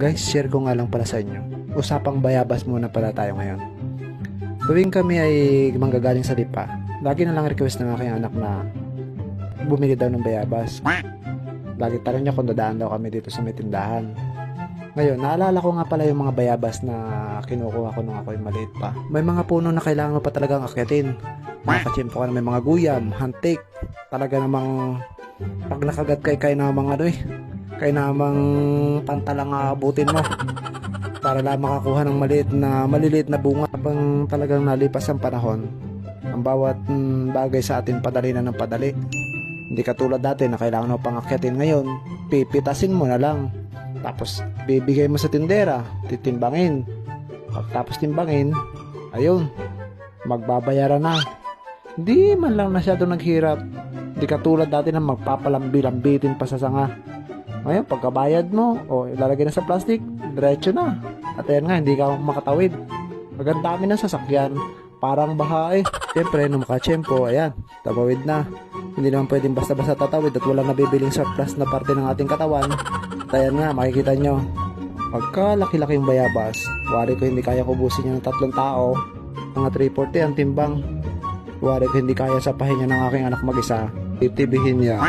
Guys, share ko nga lang pala sa inyo. Usapang bayabas muna pala tayo ngayon. Tuwing kami ay manggagaling sa lipa, lagi na lang request ng aking anak na bumili daw ng bayabas. Lagi tanong niya kung dadaan daw kami dito sa may tindahan. Ngayon, naalala ko nga pala yung mga bayabas na kinukuha ko nung ako'y maliit pa. May mga puno na kailangan mo pa talagang akyatin. Nakachimpo ka na may mga guyam, hantik. Talaga namang pag nakagat kay kay namang ano eh. Kay namang pantalang abutin mo. Para lang makakuha ng maliit na maliliit na bunga habang talagang nalipas ang panahon. Ang bawat mm, bagay sa atin padali na ng padali. Hindi katulad dati na kailangan mo pang akyatin ngayon. Pipitasin mo na lang. Tapos bibigay mo sa tindera, titimbangin. Pagtapos timbangin, ayun, magbabayaran na. Hindi man lang masyado naghirap. Hindi katulad dati na magpapalambi-lambitin pa sa sanga. Ngayon, pagkabayad mo, o ilalagay na sa plastic, diretso na. At ayan nga, hindi ka makatawid. Ang dami ng sasakyan. Parang baha eh. Siyempre, nung makachempo, ayan, tabawid na. Hindi naman pwedeng basta-basta tatawid at walang nabibiling surplus na parte ng ating katawan. At ayan nga, makikita nyo. Pagka laki-laki yung bayabas, wari ko hindi kaya kubusin yan ng tatlong tao. Mga 340 ang timbang. Wari ko hindi kaya sa pahinga ng aking anak mag-isa. Titibihin niya.